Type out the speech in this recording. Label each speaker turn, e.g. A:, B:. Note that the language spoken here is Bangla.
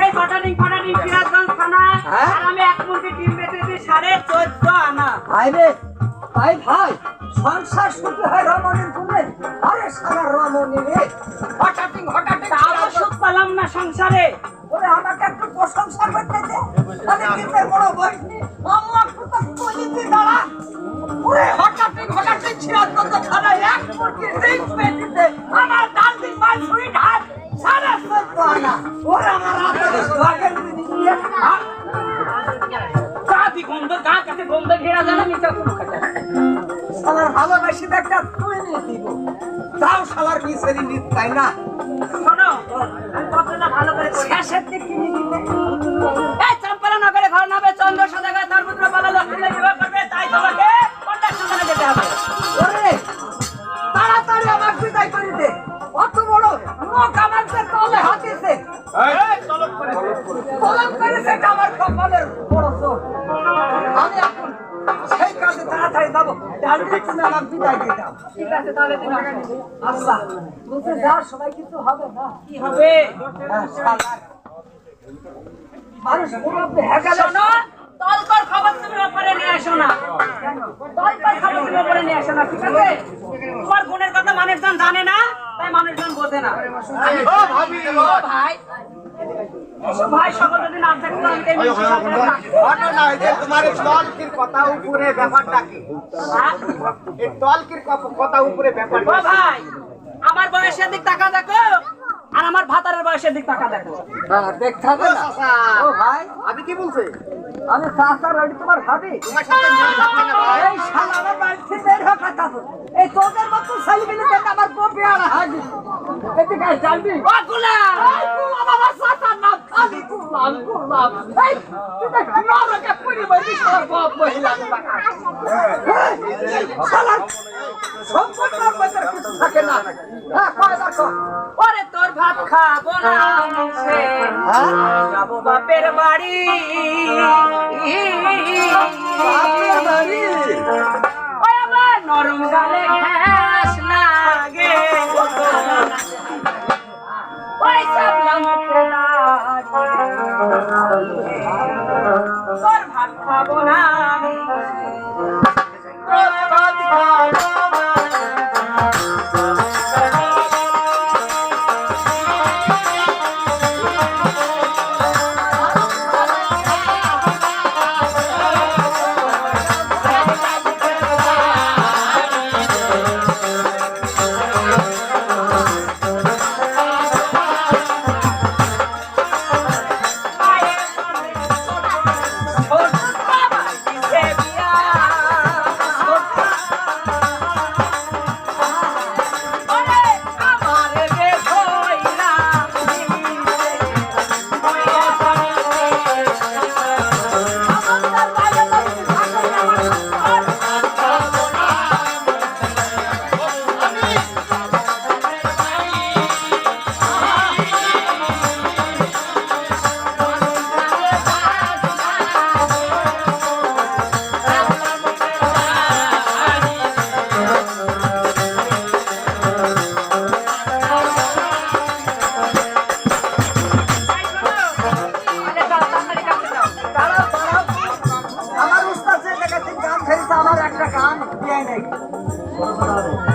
A: এই ফটানিং ফটানিং সিরাজগঞ্জ থানা।
B: হ্যাঁ?
A: আর আমি এক মুঠি ডিম বেচেছি সাড়ে চোদ্দ আনা।
B: ভাই রে ভাই ভাই সংসার শুরু হয় রমণীর গুণে আরে সারা রমণী রে। হঠাৎই হঠাৎই
A: তাও সুখ পেলাম না সংসারে।
B: ওরে আমাকে একটু প্রশংসা করতে দে। আমি কিন্তু বড় বয়সী? ভালোবাসি একটা তুই দিব তাও শালার মিসেরি নিত তাই না?
A: শোনো কথাটা ভালো করে
B: শেষের দিক কিনে দিতে
A: এই চম্পালা নগরে ঘর নামে চন্দ্র সদাগর তার পুত্র বলা লক্ষ্মী বিবাহ করবে তাই তোমাকে কন্যার সন্ধানে যেতে হবে।
B: ওরে তাড়াতাড়ি আমার বিদায় করে দে। অত বড় মুখ আমার কাজে তাড়াতাড়ি তুমি আমার বিদায় দিয়ে দাও
A: ঠিক আছে তাহলে তুমি
B: আচ্ছা হবে না।
A: কি হবে?
B: হ্যাঁ, মানুষ হয়ে
A: শোনো তলকর খবর তুমি ওপরে নিয়ে আসো না। তলকর খবর তুমি ওপরে নিয়ে আসো না ঠিক আছে? তোমার গুণের কথা মানুষজন জানে না তাই মানুষজন বোঝে না। ও ভাবি। ও ভাই ভাই সকল যদি না থাকতো আমি এই মিষ্টি সরকারের ডাক-
C: তোমার তলকির কথা উপরে ব্যাপারটা কি?
A: হ্যাঁ?
C: এই তলকির কথা উপরে ব্যাপারটা
A: ভাই আমার বয়সের দিক টাকা দেখো আর আমার ভাতারের বয়সের দিক টাকা দেখো।
B: হবে না। ও ভাই
C: আমি কি বলছি?
B: আমি তোমার ভাবি।
C: তোমার সাথে মিল থাকবে না ভাই।
B: এই শালা আমার বাড়ি থেকে বের হওয়ার কথা এই তোদের মতো আমার পেয়ারা হাগি এদিকে
A: ও
B: নরকে বলি তোর মহিলা শালা সম্পর্কের কিছু থাকে না হ্যাঁ কয় দেখো
A: ওরে তোর ভাত খাব না যাব বাপের বাড়ি
B: বাপের বাড়ি
A: ওই আমার নরম গালে ঘাস লাগে। তোর ভাত খাব না ছোট ছোট হবে